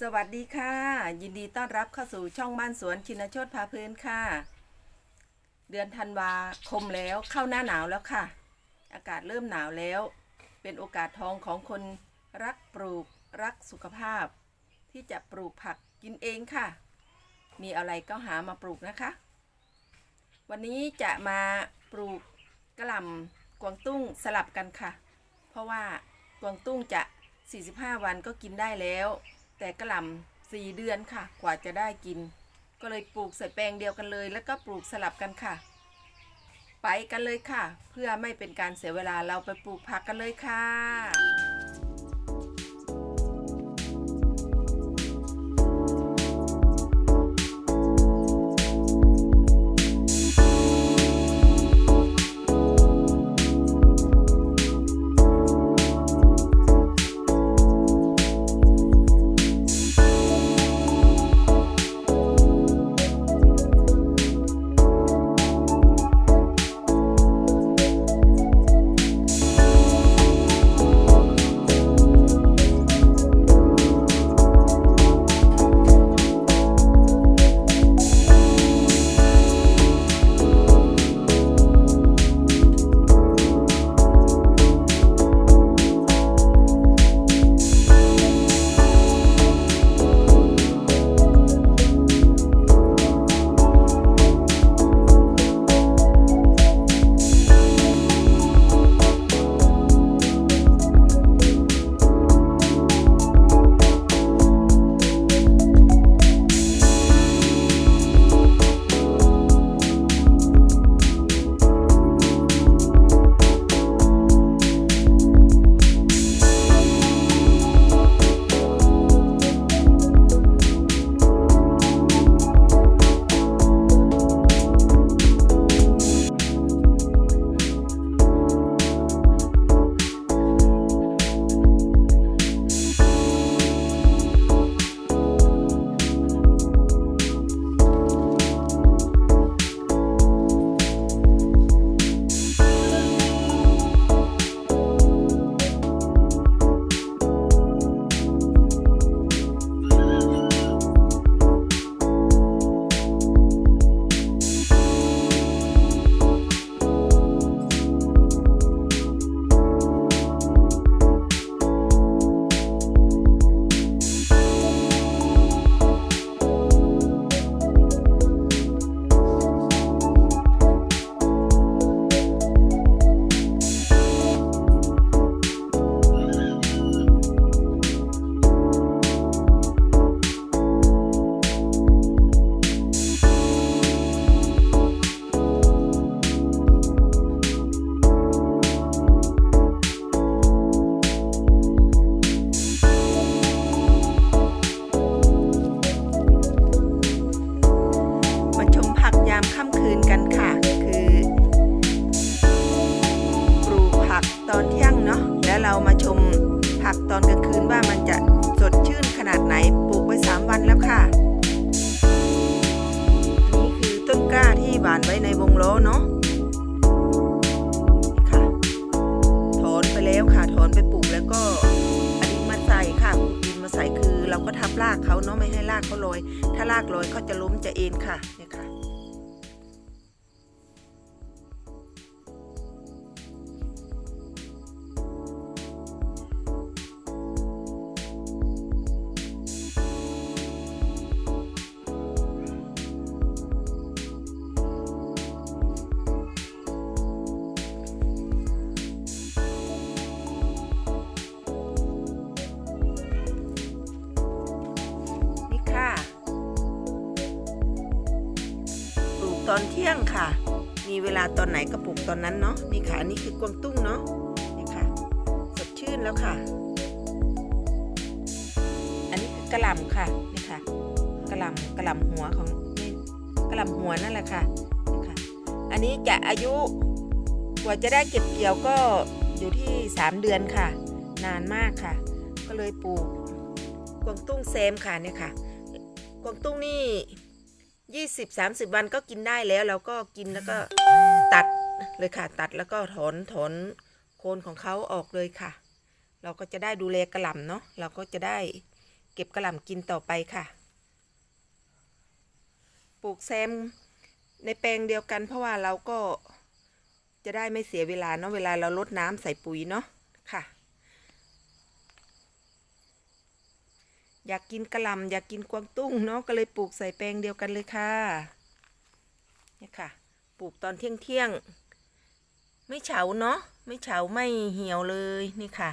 สวัสดีค่ะ ยินดีต้อนรับเข้าสู่ช่องบ้านสวนชินโชตพาเพลินค่ะ เดือนธันวาคมแล้วเข้าหน้าหนาวแล้วค่ะ อากาศเริ่มหนาวแล้ว เป็นโอกาสทองของคนรักปลูกรักสุขภาพ ที่จะปลูกผักกินเองค่ะ มีอะไรก็หามาปลูกนะคะ วันนี้จะมาปลูกกระหล่ำกวางตุ้งสลับกันค่ะ เพราะว่ากวางตุ้งจะ 45 วันก็กินได้แล้ว แต่กระหล่ำสี่เดือนค่ะ กว่าจะได้กิน ก็เลยปลูกใส่แปลงเดียวกันเลย แล้วก็ปลูกสลับกันค่ะ ไปกันเลยค่ะ เพื่อไม่เป็นการเสียเวลาเราไปปลูกผักกันเลยค่ะ ไว้ในวงล้อเนาะค่ะ ถอนไปแล้วค่ะ ถอนไปปลูกแล้วก็อันนี้มาใส่ค่ะดดินมาใส่คือเราก็ทับรากเขาเนาะไม่ให้รากเขาลอย ถ้ารากลอยเขาจะล้มจะเอ็นค่ะเนี่ยค่ะ ตอนเที่ยงค่ะ มีเวลาตอนไหนก็ปลูกตอนนั้นเนาะนี่ค่ะอันนี่คือกวางตุ้งเนาะนี่ค่ะสดชื่นแล้วค่ะ อันนี้คือกระหล่ำค่ะนี่ค่ะกระหล่ำกระหล่ำหัวของนี่กระหล่ำหัวนั่นแหละค่ะนี่ค่ะ อันนี้จะอายุกว่าจะได้เก็บเกี่ยวก็อยู่ที่ 3 เดือนค่ะ นานมากค่ะ ก็เลยปลูกกวางตุ้งเซมค่ะเนี่ยค่ะ กวางตุ้งนี่ ยี่สิบสามสิบวันก็กินได้แล้วเราก็กินแล้วก็ตัดเลยค่ะ ตัดแล้วก็ถอนถอนโคนของเขาออกเลยค่ะ เราก็จะได้ดูแลกระหล่ำเนาะเราก็จะได้เก็บกระหล่ำกินต่อไปค่ะ ปลูกแซมในแปลงเดียวกัน เพราะว่าเราก็จะได้ไม่เสียเวลาเนาะเวลาเราลดน้ำใส่ปุ๋ยเนาะค่ะ อยากกินกระลำอยากกินกวางตุ้งเนาะก็เลยปลูกใส่แปลงเดียวกันเลยค่ะเนี่ยค่ะ ปลูกตอนเที่ยงเที่ยงไม่เฉาเนาะไม่เฉาไม่เหี่ยวเลยนี่ค่ะ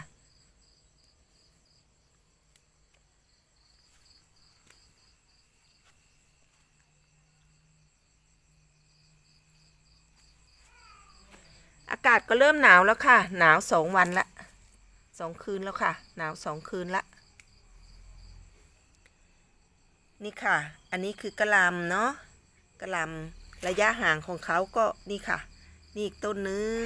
อากาศก็เริ่มหนาวแล้วค่ะ หนาวสองวันละสองคืนแล้วค่ะ หนาวสองคืนละ นี่ค่ะ อันนี้คือกระลำเนาะกระลำระยะห่างของเขาก็นี่ค่ะ นี่อีกต้นนึง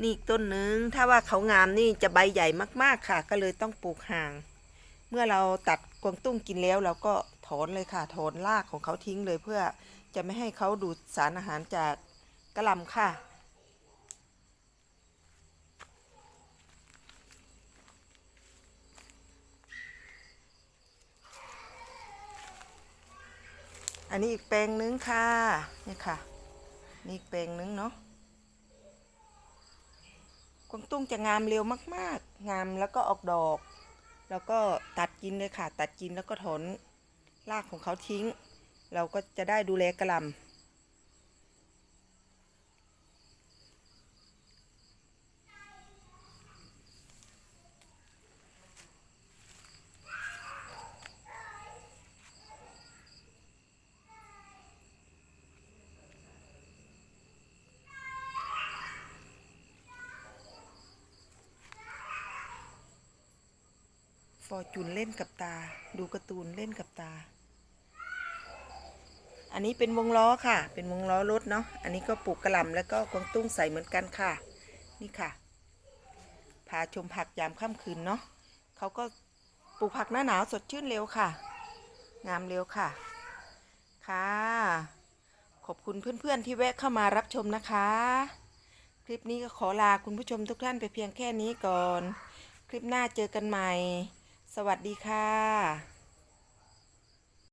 นี่อีกต้นนึง ถ้าว่าเขางามนี่จะใบใหญ่มากๆค่ะ ก็เลยต้องปลูกห่าง เมื่อเราตัดกวางตุ้งกินแล้วเราก็ถอนเลยค่ะ ถอนรากของเขาทิ้งเลยเพื่อจะไม่ให้เขาดูดสารอาหารจากกระลำค่ะ อันนี้อีกแปลงนึงค่ะนี่ค่ะนี่อีกแปลงนึงเนาะกวางตุ้งจะงามเร็วมาก ๆ งามแล้วก็ออกดอก แล้วก็ตัดกินเลยค่ะ ตัดกินแล้วก็ถอนรากของเขาทิ้ง เราก็จะได้ดูแลกระลำ อร์จูนเล่นกับตา ดูการ์ตูนเล่นกับตา อันนี้เป็นวงล้อค่ะ เป็นวงล้อรถเนาะ อันนี้ก็ปลูกกระหล่ำแล้วก็กวางตุ้งใส่เหมือนกันค่ะ นี่ค่ะ พาชมผักยามค่ำคืนเนาะเขาก็ปลูกผักหน้าหนาวสดชื่นเร็วค่ะ งามเร็วค่ะ ค่ะ ขอบคุณเพื่อนๆที่แวะเข้ามารับชมนะคะ คลิปนี้ก็ขอลาคุณผู้ชมทุกท่านไปเพียงแค่นี้ก่อน คลิปหน้าเจอกันใหม่ สวัสดีค่ะ